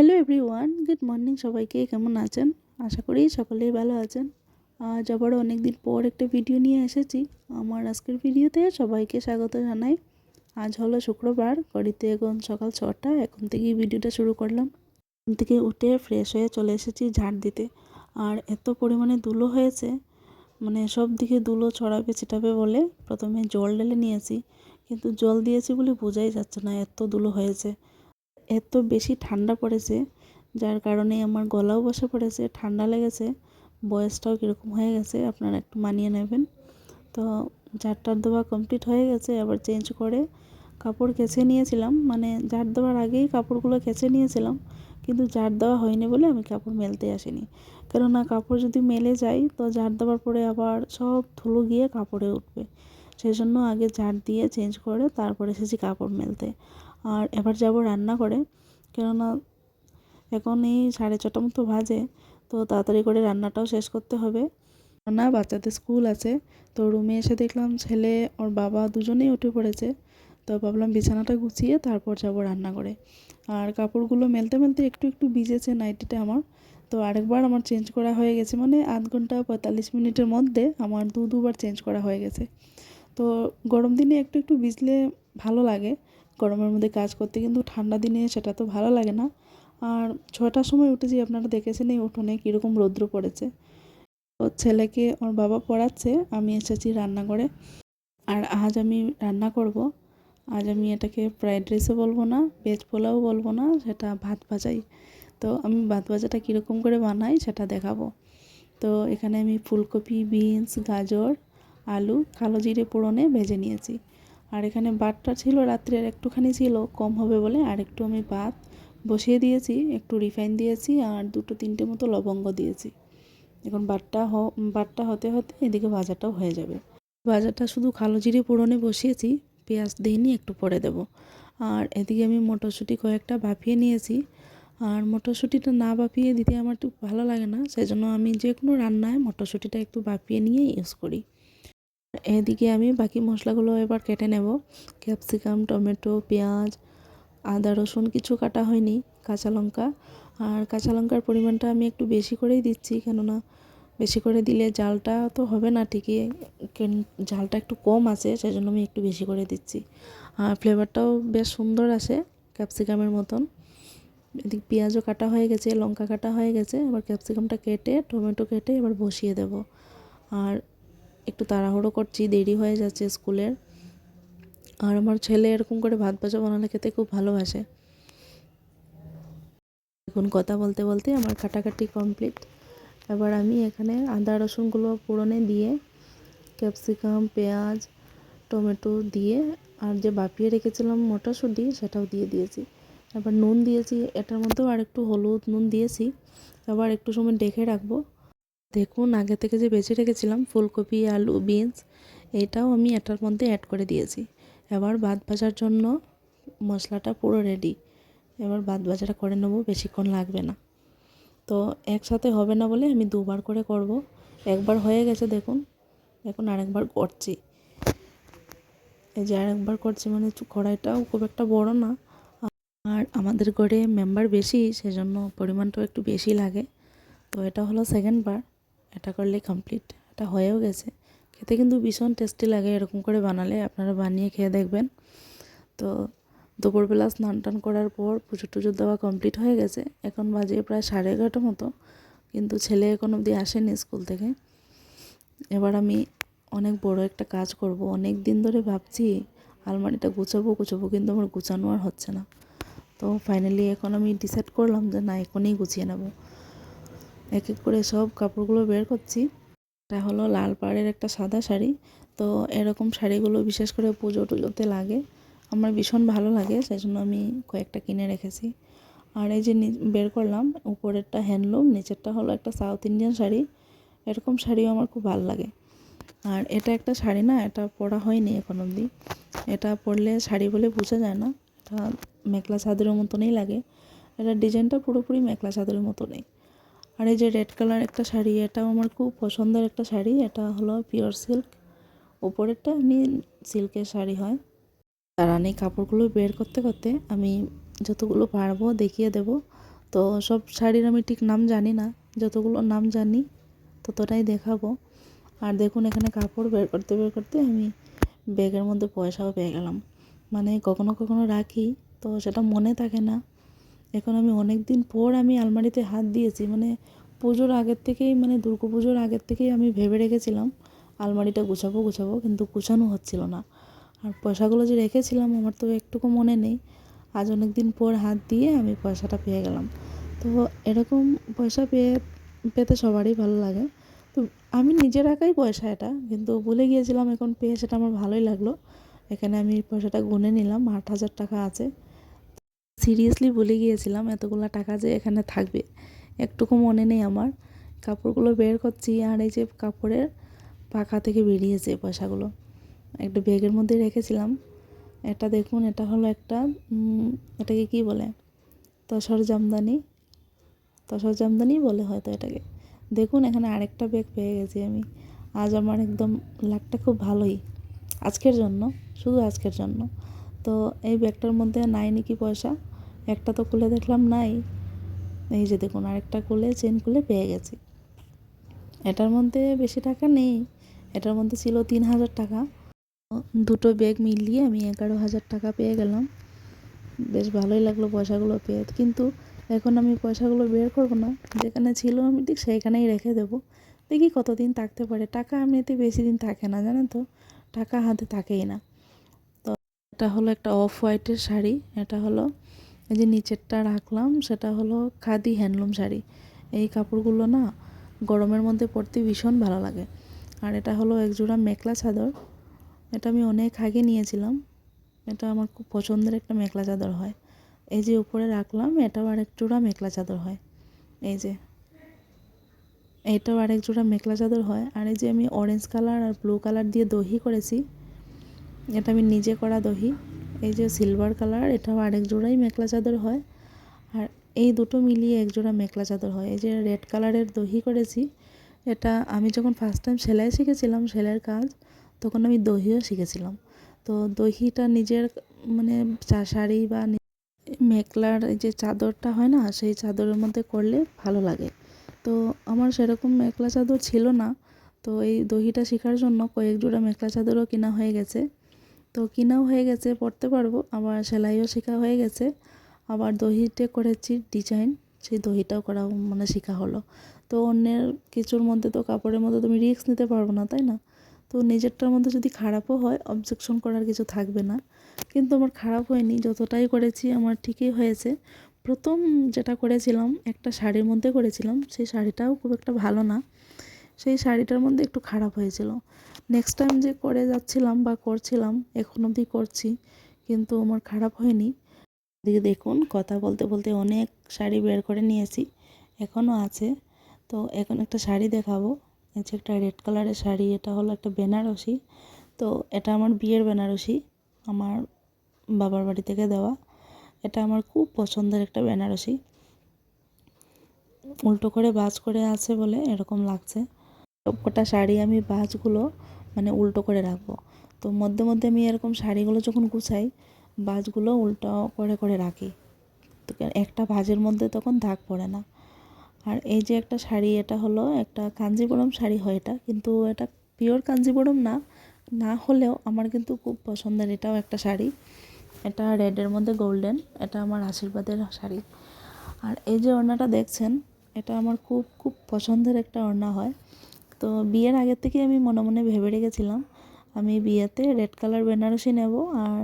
Hello everyone good morning সবাইকে, কেমন আছেন? আশা করি সকলেই ভালো আছেন। আজ আবারও অনেক দিন পর একটা ভিডিও নিয়ে এসেছি। আমার আজকের ভিডিওতে সবাইকে স্বাগত জানাই। আজ হলো শুক্রবার, ঘড়িতে এখন সকাল ছটা, এখন থেকেই ভিডিওটা শুরু করলাম। ঘুম থেকে উঠে ফ্রেশ হয়ে চলে এসেছি ঝাড় দিতে। আর এত পরিমাণে ধুলো হয়েছে মানে সব দিকে ধুলো ছড়াবে ছিটাবে বলে প্রথমে জল ঢেলে নিয়েছি। কিন্তু জল দিয়েছি বলে বোঝাই যাচ্ছে না, এত ধুলো হয়েছে। এত বেশি ঠান্ডা পড়েছে, যার কারণে আমার গলাও বসে পড়েছে, ঠান্ডা লেগেছে, বয়সটাও কীরকম হয়ে গেছে আপনারা একটু মানিয়ে নেবেন। তো ঝাড়টার দেওয়া কমপ্লিট হয়ে গেছে, আবার চেঞ্জ করে কাপড় কেচে নিয়েছিলাম মানে ঝাড় দেওয়ার আগেই কাপড়গুলো কেচে নিয়েছিলাম, কিন্তু ঝাড় দেওয়া হয়নি বলে আমি কাপড় মেলতে আসিনি। কেননা কাপড় যদি মেলে যায়, তো ঝাড় দেওয়ার পরে আবার সব ধুলো গিয়ে কাপড়ে উঠবে। সেই জন্য আগে ঝাড় দিয়ে চেঞ্জ করে তারপরে এসেছি কাপড় মেলতে। আর এবার যাব রান্না করে কেননা এখন এই সাড়ে ছটা মতো বাজে, তো তাড়াতাড়ি করে রান্নাটাও শেষ করতে হবে। না, বাচ্চাদের স্কুল আছে, তো রুমে এসে দেখলাম ছেলে ওর বাবা দুজনেই উঠে পড়েছে। তো ভাবলাম বিছানাটা গুছিয়ে তারপর যাব রান্না করে আর কাপড়গুলো মেলতে মেলতে একটু একটু ভিজেছে নাইটিটা আমার। তো আরেকবার আমার চেঞ্জ করা হয়ে গেছে মানে আধ ঘণ্টা পঁয়তাল্লিশ মিনিটের মধ্যে আমার দু দুবার চেঞ্জ করা হয়ে গেছে। তো গরম দিনে একটু একটু ভিজলে ভালো লাগে গরমের মধ্যে কাজ করতে, কিন্তু ঠান্ডা দিনে সেটা তো ভালো লাগে না। আর ছটার সময় উঠেছি, আপনারা দেখেছেন এই উঠোনে কীরকম রৌদ্র পড়েছে। তো ছেলেকে ওর বাবা পড়াচ্ছে, আমি এসেছি রান্না করে আর আজ আমি রান্না করব। আজ আমি এটাকে ফ্রাইড রাইসও বলব না, ভেজ পোলাও বলব না, সেটা ভাত ভাজাই। তো আমি ভাত ভাজাটা কীরকম করে বানাই সেটা দেখাবো। তো এখানে আমি ফুলকপি, বিনস, গাজর, আলু, কালো জিরে পোড়নে ভেজে নিয়েছি। আর এখানে ভাতটা ছিল, রাত্রের একটুখানি ছিল, কম হবে বলে। আর একটু আমি ভাত বসিয়ে দিয়েছি, একটু রিফাইন দিয়েছি আর দুটো তিনটে মতো লবঙ্গ দিয়েছি। এখন ভাতটা হ ভাতটা হতে হতে এদিকে ভাজাটাও হয়ে যাবে। ভাজাটা শুধু কালো জিরে পোড়নে বসিয়েছি, পেঁয়াজ দিইনি, একটু পরে দেব। আর এদিকে আমি মটরশুঁটি কয়েকটা ভাপিয়ে নিয়েছি। আর মটরশুঁটিটা না ভাপিয়ে দিতে আমার একটু ভালো লাগে না সেই জন্য আমি যে কোনো রান্নায় মটরশুঁটিটা একটু ভাপিয়ে নিয়ে ইউজ করি। এদিকে আমি বাকি মশলাগুলো এবার কেটে নেব। ক্যাপসিকাম, টমেটো, পেঁয়াজ, আদা, রসুন কিছু কাটা হয়নি, কাঁচা লঙ্কা। আর কাঁচা লঙ্কার পরিমাণটা আমি একটু বেশি করেই দিচ্ছি, কেননা বেশি করে দিলে জালটা তো হবে না ঠিকই জালটা একটু কম আছে সেই জন্য আমি একটু বেশি করে দিচ্ছি। আর ফ্লেভারটাও বেশ সুন্দর আসে ক্যাপসিকামের মতন। এদিক পেঁয়াজও কাটা হয়ে গেছে, লঙ্কা কাটা হয়ে গেছে, এবার ক্যাপসিকামটা কেটে, টমেটো কেটে এবার বসিয়ে দেব। আর একটু তাড়াহুড়ো করছি, দেরি হয়ে যাচ্ছে স্কুলের। আর আমার ছেলে এরকম করে ভাত ভাজা বানালে খেতে খুব ভালোবাসে। এখন কথা বলতে বলতে আমার কাটাকাটি কমপ্লিট এবার আমি এখানে আদা, রসুনগুলো পুরনে দিয়ে, ক্যাপসিকাম, পেঁয়াজ, টমেটো দিয়ে, আর যে বাপিয়ে রেখেছিলাম মটরশুঁটি সেটাও দিয়ে দিয়েছি। এবার নুন দিয়েছি, এটার মধ্যেও আর একটু হলুদ নুন দিয়েছি। এবার একটু সময় ডেকে রাখব। দেখুন, আগে থেকে যে বেছে রেখেছিলাম, ফুলকপি, আলু, বিনস, এটাও আমি এটার মধ্যে অ্যাড করে দিয়েছি। এবার ভাত ভাজার জন্য মশলাটা পুরো রেডি এবার ভাত ভাজাটা করে নেব, বেশিক্ষণ লাগবে না। তো একসাথে হবে না বলে আমি দুবার করে করব। একবার হয়ে গেছে, দেখুন। এখন আরেকবার করছি। এই যে আরেকবার করছি মানে কড়াইটাও খুব একটা বড় না। আর আমাদের ঘরে মেম্বার বেশি, সেজন্য পরিমাণটাও একটু বেশি লাগে। তো এটা হলো সেকেন্ড বার এটা করলে কমপ্লিট এটা হয়েও গেছে। খেতে কিন্তু ভীষণ টেস্টি লাগে, এরকম করে বানালে আপনারা বানিয়ে খেয়ে দেখবেন। তো দুপুরবেলা স্নান টান করার পর পুজো টুজো দেওয়া কমপ্লিট হয়ে গেছে। এখন বাজে প্রায় সাড়ে এগারোটা মতো, কিন্তু ছেলে এখন অবধি আসেনি স্কুল থেকে। এবার আমি অনেক বড় একটা কাজ করব। অনেক দিন ধরে ভাবছি আলমারিটা গুছাবো গুছাবো, কিন্তু আমার গুছানো আর হচ্ছে না। তো ফাইনালি এখন আমি ডিসাইড করলাম যে না, এখনই গুছিয়ে নেব। এক এক করে সব কাপড়গুলো বের করছি। এটা হলো লাল পাড়ের একটা সাদা শাড়ি। তো এরকম শাড়িগুলো বিশেষ করে পুজো টুজোতে লাগে। আমার ভীষণ ভালো লাগে সেই জন্য আমি কয়েকটা কিনে রেখেছি। আর এই যে বের করলাম, উপরেরটা হ্যান্ডলুম, নিচেরটা হলো একটা সাউথ ইন্ডিয়ান শাড়ি। এরকম শাড়িও আমার খুব ভালো লাগে। আর এটা একটা শাড়ি না, এটা পরা হয়নি এখন অবধি। এটা পরলে শাড়ি বলে বোঝা যায় না। এটা মেখলা চাদরের মতনই লাগে। এটার ডিজাইনটা পুরোপুরি মেখলা চাদরের মতনই। আর এই যে রেড কালার একটা শাড়ি, এটাও আমার খুব পছন্দের একটা শাড়ি। এটা হলো পিওর সিল্ক উপরেরটা এমনি সিল্কের শাড়ি হয়। এই কাপড়গুলো বের করতে করতে আমি যতগুলো পারব দেখিয়ে দেব। তো সব শাড়ির আমি ঠিক নাম জানি না। যতগুলো নাম জানি, ততটাই দেখাবো। আর দেখুন, এখানে কাপড় বের করতে বের করতে আমি ব্যাগের মধ্যে পয়সাও পেয়ে গেলাম। মানে কখনো কখনো রাখি, তো সেটা মনে থাকে না। এখন আমি অনেক দিন পর আমি আলমারিতে হাত দিয়েছি মানে পুজোর আগের থেকেই মানে দুর্গা পুজোর আগের থেকেই আমি ভেবে রেখেছিলাম, আলমারিটা গুছাবো গুছাবো, কিন্তু গুছানো হচ্ছিল না। আর পয়সাগুলো যে রেখেছিলাম, আমার তো একটুকু মনে নেই। আজ অনেক দিন পর হাত দিয়ে আমি পয়সাটা পেয়ে গেলাম। তো এরকম পয়সা পেয়ে, পেতে সবারই ভালো লাগে। তো আমি নিজের একাই পয়সা এটা, কিন্তু ভুলে গিয়েছিলাম এখন পেয়ে, সেটা আমার ভালোই লাগল। এখানে আমি পয়সাটা গুনে নিলাম, আট হাজার টাকা আছে। সিরিয়াসলি ভুলে গিয়েছিলাম এতগুলো টাকা যে এখানে থাকবে। একটুকু মনে নেই আমার। কাপড়গুলো বের করছি আর এই যে কাপড়ের পাখা থেকে বেরিয়েছে পয়সাগুলো। একটা ব্যাগের মধ্যে রেখেছিলাম। এটা দেখুন, এটা হলো একটা এটাকে কি বলে? তসর জামদানি। তসর জামদানি বলে হয়তো এটাকে। দেখুন, এখানে আরেকটা ব্যাগ পেয়ে গেছি আমি। আজ আমার একদম লাকটা খুব ভালোই। আজকের জন্য, শুধু আজকের জন্য। তো এই ব্যাগটার মধ্যে নাই নাকি পয়সা? একটা তো খুলে দেখলাম নাই। এই যে দেখুন, আরেকটা খুলে চেন খুলে পেয়ে গেছি। এটার মধ্যে বেশি টাকা নেই। এটার মধ্যে ছিল তিন হাজার টাকা। দুটো ব্যাগ মিলিয়ে আমি এগারো হাজার টাকা পেয়ে গেলাম। বেশ ভালোই লাগল পয়সাগুলো পেয়ে। কিন্তু এখন আমি পয়সাগুলো বের করব না। যেখানে ছিল আমি ঠিক সেইখানেই রেখে দেবো। দেখি কতদিন থাকতে পারে। টাকা এমনিতে বেশি দিন থাকে না, জানেন তো? টাকা হাতে থাকেই না। তো এটা হলো একটা অফ হোয়াইটের শাড়ি। এটা হলো এই যে নিচেরটা রাখলাম, সেটা হলো খাদি হ্যান্ডলুম শাড়ি। এই কাপড়গুলো না গরমের মধ্যে পরতে ভীষণ ভালো লাগে। আর এটা হলো একজোড়া মেখলা চাদর। এটা আমি অনেক আগে নিয়েছিলাম। এটা আমার খুব পছন্দের একটা মেখলা চাদর হয়। এই যে উপরে রাখলাম, এটাও আরেক জোড়া মেখলা চাদর হয়। এই যে এইটাও আরেক জোড়া মেখলা চাদর হয়। আর এই যে আমি অরেঞ্জ কালার আর ব্লু কালার দিয়ে দহি করেছি, এটা আমি নিজে করা দহি। এই যে সিলভার কালার এটাও আরেক জোড়াই মেখলা চাদর হয়। আর এই দুটো মিলিয়ে এক জোড়া মেখলা চাদর হয়। এই যে রেড কালারের দহি করেছি, এটা আমি যখন ফার্স্ট টাইম সেলাই শিখেছিলাম, সেলাইয়ের কাজ, তখন আমি দহিও শিখেছিলাম। তো দহিটা নিজের মানে শাড়ি বা মেখলার এই যে চাদরটা হয় না, সেই চাদরের মধ্যে করলে ভালো লাগে। তো আমার সেরকম মেখলা চাদর ছিল না। তো এই দহিটা শেখার জন্য কয়েক জোড়া মেখলা চাদরও কেনা হয়ে গেছে। তো কেনাও হয়ে গেছে পরতে পারব। আবার সেলাইও শেখা হয়ে গেছে। আবার দহিতে করেছি ডিজাইন সেই দহিটাও করা মানে শেখা হলো। তো অন্যের কিছুর মধ্যে তো কাপড়ের মধ্যে তুমি রিস্ক নিতে পারব না, তাই না? তো নিজেরটার মধ্যে যদি খারাপও হয় অবজেকশন করার কিছু থাকবে না। কিন্তু আমার খারাপ হয়নি, যতটাই করেছি আমার ঠিকই হয়েছে। প্রথম যেটা করেছিলাম, একটা শাড়ির মধ্যে করেছিলাম, সেই শাড়িটাও খুব একটা ভালো না। সেই শাড়িটার মধ্যে একটু খারাপ হয়েছিল। নেক্সট টাইম যে করে যাচ্ছিলাম বা করছিলাম, এখন অবধি করছি, কিন্তু আমার খারাপ হয়নি। এদিকে দেখুন, কথা বলতে বলতে অনেক শাড়ি বের করে নিয়েছি, এখনও আছে। তো এখন একটা শাড়ি দেখাবো, এই যে একটা রেড কালারের শাড়ি, এটা হলো একটা বেনারসি। তো এটা আমার বিয়ের বেনারসি, আমার বাবার বাড়ি থেকে দেওয়া। এটা আমার খুব পছন্দের একটা বেনারসি। উল্টো করে বাজ করে আছে বলে এরকম লাগছে। সবকটা শাড়ি আমি, বাজগুলো মানে উল্টো করে রাখব। তো মধ্যে মধ্যে আমি এরকম শাড়িগুলো যখন গুছাই, বাজগুলো উল্টো করে করে রাখি। তো একটা ভাজের মধ্যে তখন দাগ পড়ে না। আর এই যে একটা শাড়ি, এটা হলো একটা কাঞ্জিবরম শাড়ি হয় এটা, কিন্তু এটা পিওর কাঞ্জিবরম না। না হলেও আমার কিন্তু খুব পছন্দের এটাও একটা শাড়ি। এটা রেডের মধ্যে গোল্ডেন এটা আমার আশীর্বাদের শাড়ি। আর এই যে ওড়নাটা দেখছেন, এটা আমার খুব খুব পছন্দের একটা ওড়না হয়। তো বিয়ের আগের থেকে আমি মনে মনে ভেবে রেখেছিলাম, আমি বিয়েতে রেড কালার বেনারসি নেব আর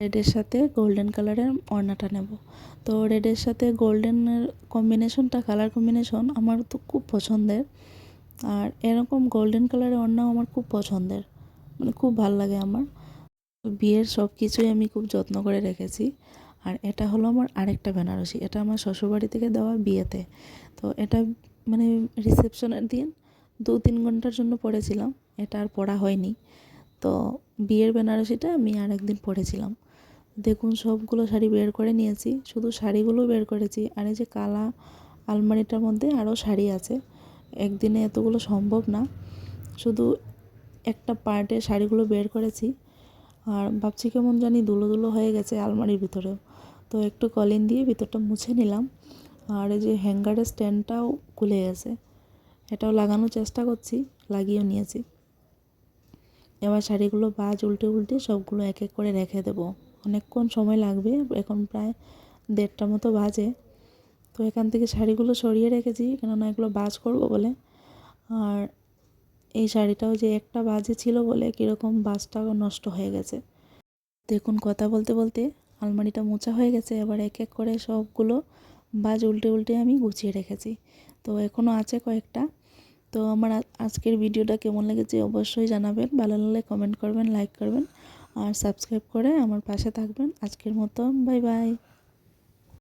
রেডের সাথে গোল্ডেন কালারের ওড়নাটা নেব। তো রেডের সাথে গোল্ডেনের কম্বিনেশনটা কালার কম্বিনেশন আমার তো খুব পছন্দের আর এরকম গোল্ডেন কালারের ওড়নাও আমার খুব পছন্দের মানে খুব ভালো লাগে আমার। বিয়ের সব কিছুই আমি খুব যত্ন করে রেখেছি আর এটা হলো আমার আরেকটা বেনারসি, এটা আমার শ্বশুরবাড়ি থেকে দেওয়া বিয়েতে। তো এটা মানে রিসেপশনের দিন দু তিন ঘণ্টার জন্য পড়েছিলাম, এটা আর পড়া হয়নি। তো বিয়ের বেনারসিটা আমি আর একদিন পড়েছিলাম। দেখুন, সবগুলো শাড়ি বের করে নিয়েছি, শুধু শাড়িগুলো বের করেছি, আর এই যে কালা আলমারিটার মধ্যে আরও শাড়ি আছে। একদিনে এতগুলো সম্ভব না, শুধু একটা পার্টে শাড়িগুলো বের করেছি। আর ভাবছি কেমন জানি দুলো দুলো হয়ে গেছে আলমারির ভিতরেও তো একটু কলিন দিয়ে ভিতরটা মুছে নিলাম। আর এই যে হ্যাঙ্গারের স্ট্যান্ডটাও খুলে গেছে। এটাও লাগানোর চেষ্টা করছি, লাগিয়েও নিয়েছি। এবার শাড়িগুলো বাজ উল্টে উল্টে সবগুলো এক এক করে রেখে দেবো। অনেকক্ষণ সময় লাগবে, এখন প্রায় দেড়টা মতো বাজে। তো এখান থেকে শাড়িগুলো সরিয়ে রেখেছি, কেননা এগুলো বাজ করব বলে। আর এই শাড়িটাও যে একটা বাজে ছিল বলে কীরকম বাজটাও নষ্ট হয়ে গেছে। দেখুন, কথা বলতে বলতে আলমারিটা মোচা হয়ে গেছে। এবার এক এক করে সবগুলো বাজ উল্টে উল্টে আমি গুছিয়ে রেখেছি। তো এখনও আছে কয়েকটা। তো আমার আজকের ভিডিওটা কেমন লেগেছে অবশ্যই জানাবেন। ভালো লাগলে কমেন্ট করবেন লাইক করবেন, আর সাবস্ক্রাইব করে আমার পাশে থাকবেন। আজকের মতো বাই বাই